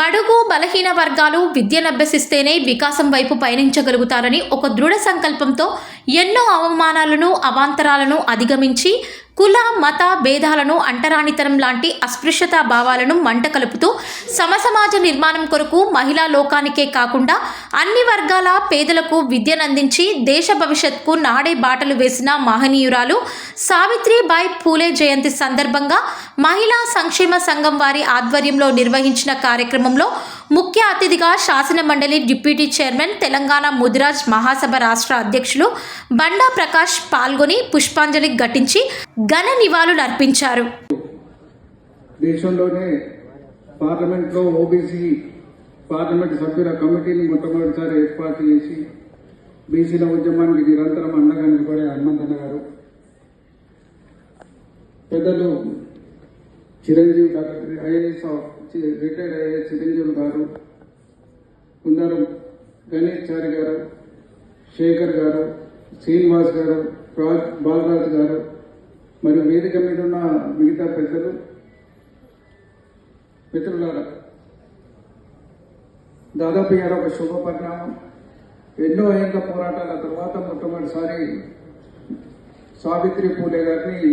బడుగు బలహీన వర్గాలు విద్యనభ్యసిస్తేనే వికాసం వైపు పయనించగలుగుతారని ఒక దృఢ సంకల్పంతో ఎన్నో అవమానాలను అవాంతరాలను అధిగమించి కుల మత భేదాలను అంటరానితనం లాంటి అస్పృశ్యతా భావాలను మంట కలుపుతూ సమసమాజ నిర్మాణం కొరకు మహిళా లోకానికే కాకుండా అన్ని వర్గాల పేదలకు విద్యనందించి దేశ భవిష్యత్కు నాడే బాటలు వేసిన మహనీయురాలు సావిత్రిబాయి పూలే జయంతి సందర్భంగా మహిళా సంక్షేమ సంఘం వారి ఆధ్వర్యంలో నిర్వహించిన కార్యక్రమంలో ముఖ్య అతిథిగా శాసన మండలి డిప్యూటీ చైర్మన్ తెలంగాణ ముదిరాజ్ మహాసభ రాష్ట్ర అధ్యక్షులు బండా ప్రకాష్ పాల్గొని పుష్పాంజలి ఘటించి ఘన నివాళులు అర్పించారు. దేశంలోనే పార్లమెంట్లో ఓబీసీ పార్లమెంట్ సభ్యుల కమిటీని మొట్టమొదటిసారి ఏర్పాటు చేసి బీసీల ఉద్యమానికి నిరంతరం అండగా నిలబడే హనుమంతన్న గారు పెద్దలు చిరంజీవి డాక్టర్ ఐఏఎస్ రిటైర్డ్ అయ్యే చిరంజీవి గారు ఉన్నారు గణేష్ చారి గారు శేఖర్ గారు శ్రీనివాస్ గారు రాజ్ బాలరాజ్ గారు మరియు వేదిక మీద ఉన్న మిగతా పెద్దలు మిత్రులారా దాదాపు గారు ఒక శుభ పరిణామం. ఎన్నో ఏళ్ళ పోరాటాల తర్వాత మొట్టమొదటిసారి సావిత్రి పూలే గారిని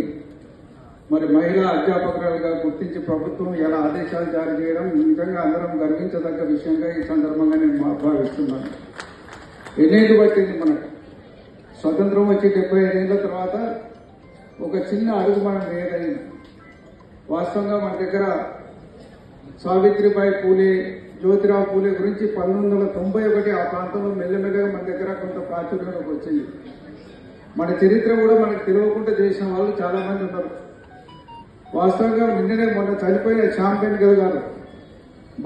మరి మహిళా అధ్యాపకురాలుగా గుర్తించి ప్రభుత్వం ఎలా ఆదేశాలు జారీ చేయడం నిజంగా అందరం గర్వించదగ్గ విషయంగా ఈ సందర్భంగా నేను మా- భావిస్తున్నాను. ఎన్నేళ్ళు పట్టింది మనకు? స్వతంత్రం వచ్చి డెబ్బై ఐదేళ్ళ తర్వాత ఒక చిన్న అడుగు మనం వేయదైంది వాస్తవంగా మన దగ్గర సావిత్రిబాయి పూలే జ్యోతిరావు పూలే గురించి పంతొమ్మిది వందల తొంభై ఒకటి ఆ ప్రాంతంలో మెల్లమెల్లగా మన దగ్గర కొంత ప్రాచుర్యంలోకి వచ్చింది మన చరిత్ర కూడా మనకు తెలియకుండా చేసిన వాళ్ళు చాలామంది ఉన్నారు. వాస్తవంగా నిన్ననే మొన్న చనిపోయిన ఛాంపియన్ గల్ గారు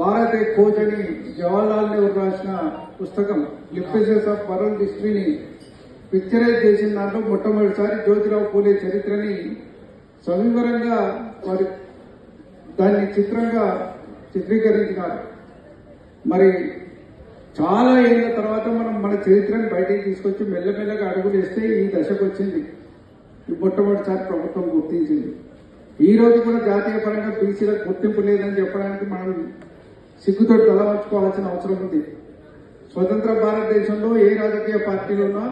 భారత కోచ్ అని జవహర్లాల్ నెహ్రూ రాసిన పుస్తకం లిప్టెసెస్ ఆఫ్ వరల్డ్ హిస్టరీని పిక్చరైజ్ చేసిన దాంట్లో మొట్టమొదటిసారి జ్యోతిరావు పూలే చరిత్రని సవివరంగా వారి దాన్ని చిత్రంగా చిత్రీకరించినారు. మరి చాలా ఏళ్ళ తర్వాత మనం మన చరిత్రను బయటికి తీసుకొచ్చి మెల్లమెల్లగా అడుగులు వేస్తే ఈ దశకు వచ్చింది. ఈ మొట్టమొదటిసారి ప్రభుత్వం గుర్తించింది. ఈ రోజు కూడా జాతీయ పరంగా బీసీలకు గుర్తింపు లేదని చెప్పడానికి మనం సిగ్గుతో తలవంచుకోవాల్సిన అవసరం ఉంది. స్వతంత్ర భారతదేశంలో ఏ రాజకీయ పార్టీలు ఉన్నా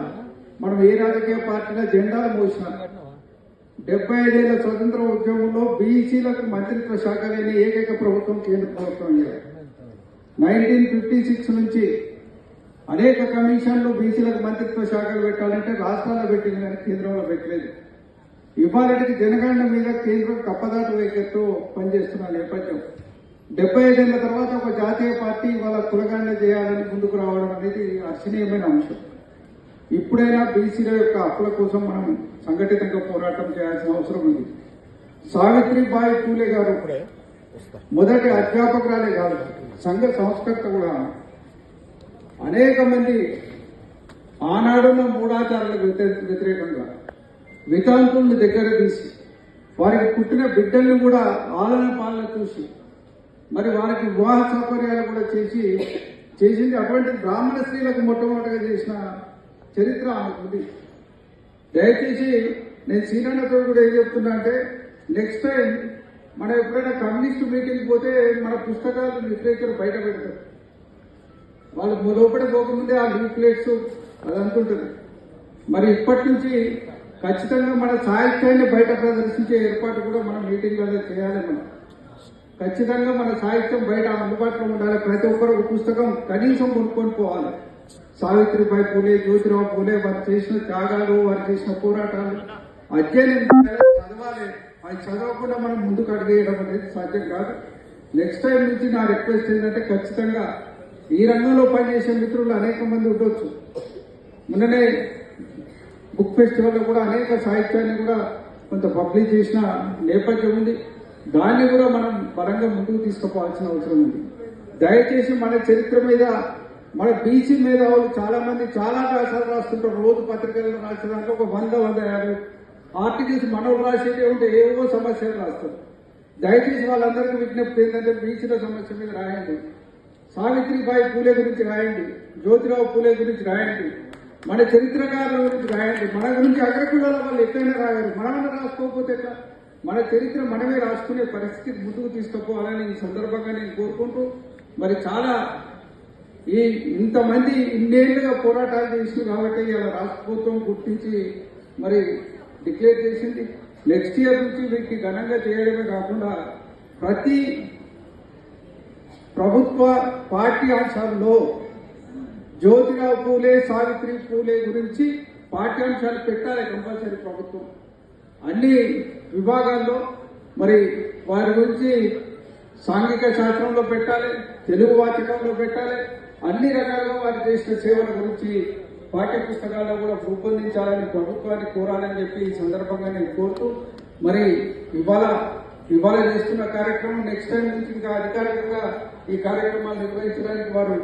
మనం ఏ రాజకీయ పార్టీలో జెండాలు మోసినా డెబ్బై ఐదేళ్ళ స్వతంత్ర ఉద్యమంలో బీసీలకు మంత్రిత్వ శాఖ లేని ఏకైక ప్రభుత్వం కేంద్ర ప్రభుత్వం నైన్టీన్ ఫిఫ్టీ సిక్స్ నుంచి అనేక కమిషన్లు బీసీలకు మంత్రిత్వ శాఖలు పెట్టాలంటే రాష్ట్రాల్లో పెట్టింది కానీ కేంద్రంలో పెట్టలేదు. ఇవాళకి జనగణన మీద కేంద్రం కప్పదాటు వేకెత్తు పనిచేస్తున్న నేపథ్యం. డెబ్బై ఐదేళ్ళ తర్వాత ఒక జాతీయ పార్టీ ఇవాళ కులగణన చేయాలని ముందుకు రావడం అనేది అర్చనీయమైన అంశం. ఇప్పుడైనా బీసీల యొక్క హక్కుల కోసం మనం సంఘటితంగా పోరాటం చేయాల్సిన అవసరం ఉంది. సావిత్రిబాయి పూలే గారు మొదటి అధ్యాపకురాలే కాదు సంఘ సంస్కర్త కూడా అనేక మంది ఆనాడున్న మూఢాచారాలకు వ్యతిరే- వ్యతిరేకంగా వితాంతుల్ని దగ్గర తీసి వారికి పుట్టిన బిడ్డల్ని కూడా ఆలన పాలన చూసి మరి వారికి వివాహ సౌకర్యాలు కూడా చేసి చేసింది అటువంటి బ్రాహ్మణ స్త్రీలకు మొట్టమొదటిగా చేసిన చరిత్ర ఆమెకుంది. దయచేసి నేను సీనన్నతో కూడా ఏం చెప్తున్నా అంటే నెక్స్ట్ టైం మనం ఎప్పుడైనా కమ్యూనిస్ట్ మీటింగ్ పోతే మన పుస్తకాలు లిటరేచర్ బయట పెడతారు. వాళ్ళు లోపల పోకముందే ఆ లీఫ్లెట్స్ అది అనుకుంటుంది మరి ఇప్పటి నుంచి ఖచ్చితంగా మన సాహిత్యాన్ని బయట ప్రదర్శించే ఏర్పాటు కూడా మనం మీటింగ్లలో చేయాలి మనం. ఖచ్చితంగా మన సాహిత్యం బయట అందుబాటులో ఉండాలి. ప్రతి ఒక్కరు ఒక పుస్తకం కనీసం కొనుక్కొని పోవాలి. సావిత్రిబాయి పూలే జ్యోతిరావు పూలే వారు చేసిన త్యాగాలు వారు చేసిన పోరాటాలు. అధ్యయనం చదవాలి? అది చదవకుండా మనం ముందుకు అడిగేయడం అనేది సాధ్యం కాదు. నెక్స్ట్ టైం నుంచి నా రిక్వెస్ట్ ఏంటంటే ఖచ్చితంగా ఈ రంగంలో పనిచేసే మిత్రులు అనేక మంది ఉండొచ్చు. మొన్ననే బుక్ ఫెస్టివల్లో కూడా అనేక సాహిత్యాన్ని కూడా కొంత పబ్లిష్ చేసిన నేపథ్యం ఉంది. దాన్ని కూడా మనం పరంగా ముందుకు తీసుకుపోవాల్సిన అవసరం ఉంది. దయచేసి మన చరిత్ర మీద మన బీసీ మేధావులు చాలా మంది చాలా వ్యాసాలు రాస్తుంటారు. రోజు పత్రికల్లో రాసేదానికి ఒక వంద వంద యాభై ఆర్టికల్స్ మనవులు రాసేటే ఉంటే ఏవో సమస్యలు రాస్తారు. దయచేసి వాళ్ళందరికీ విజ్ఞప్తి ఏంటంటే బీసీల సమస్య మీద రాయండి. సావిత్రిబాయి పూలే గురించి రాయండి. జ్యోతిరావు పూలే గురించి రాయండి. మన చరిత్రకారుల గురించి రాయండి. మన గురించి అగ్రకులాల వాళ్ళు ఎక్కడైనా రాయాలి. మనమన్నా రాసుకోకపోతే ఎట్లా? మన చరిత్ర మనమే రాసుకునే పరిస్థితి ముందుకు తీసుకుపోవాలని ఈ సందర్భంగా నేను కోరుకుంటూ మరి చాలా ఈ ఇంతమంది ఇన్నేళ్ళుగా పోరాటాలు చేసి కాబట్టి ఇలా రాష్ట్ర ప్రభుత్వం గుర్తించి మరి డిక్లేర్ చేసింది. నెక్స్ట్ ఇయర్ నుంచి వీటికి ఘనంగా చేయడమే కాకుండా ప్రతి ప్రభుత్వ పార్టీ పాఠ్యాంశాల్లో జ్యోతిరావు పూలే సావిత్రి పూలే గురించి పాఠ్యాంశాలు పెట్టాలి కంపల్సరీ ప్రభుత్వం. అన్ని విభాగాల్లో మరి వారి గురించి సాంఘిక శాస్త్రంలో పెట్టాలి తెలుగు వాచకంలో పెట్టాలి అన్ని రకాలుగా వారు చేసిన సేవల గురించి పాఠ్య పుస్తకాల్లో కూడా రూపొందించాలని ప్రభుత్వాన్ని కోరాలని చెప్పి ఈ సందర్భంగా నేను కోరుతూ మరి ఇవాళ ఇవాళ చేస్తున్న కార్యక్రమం నెక్స్ట్ టైం నుంచి ఇంకా అధికారికంగా ఈ కార్యక్రమాలు నిర్వహించడానికి వారు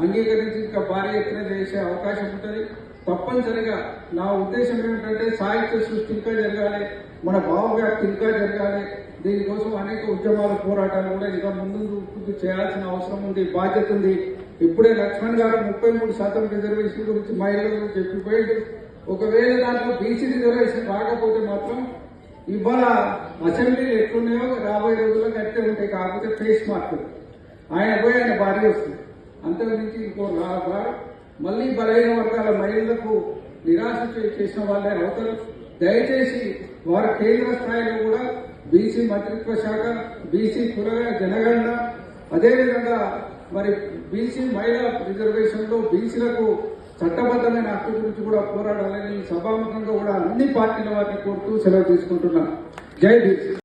అంగీకరించి ఇంకా భారీ ఎత్తున చేసే అవకాశం ఉంటుంది. తప్పనిసరిగా నా ఉద్దేశం ఏమిటంటే సాహిత్య సృష్టి ఇంకా జరగాలి మన భావవ్యాప్తి ఇంకా జరగాలి. దీనికోసం అనేక ఉద్యమాలు పోరాటాలు కూడా ఇంకా ముందు చేయాల్సిన అవసరం ఉంది బాధ్యత ఉంది. ఇప్పుడే లక్ష్మణ్ గారు ముప్పై మూడు శాతం రిజర్వేషన్ గురించి మహిళల చెప్పిపోయాడు. ఒకవేళ దాంట్లో బీసీ రిజర్వేషన్ రాకపోతే మాత్రం ఇవాళ అసెంబ్లీలు ఎట్లున్నాయో రాబోయే రోజుల్లో కట్టే ఉంటాయి. కాకపోతే ఫేస్ మార్క్ ఆయన పోయి ఆయన భార్య వస్తుంది. అంతకుమించి ఇంకో మళ్ళీ బలహీన వర్గాల మహిళలకు నిరాశ చేసిన వాళ్ళే అవుతారు. దయచేసి వారు కేంద్ర స్థాయిలో కూడా బీసీ మంత్రిత్వ శాఖ బీసీ కులగ జనగణన అదేవిధంగా మరి బీసీ మహిళా రిజర్వేషన్లో బీసీలకు చట్టబద్ధమైన హక్కు గురించి కూడా పోరాడాలని సభాముఖంగా కూడా అన్ని పార్టీల వారిని కోరుతూ సెలవు తీసుకుంటున్నాను. జై బీసీ.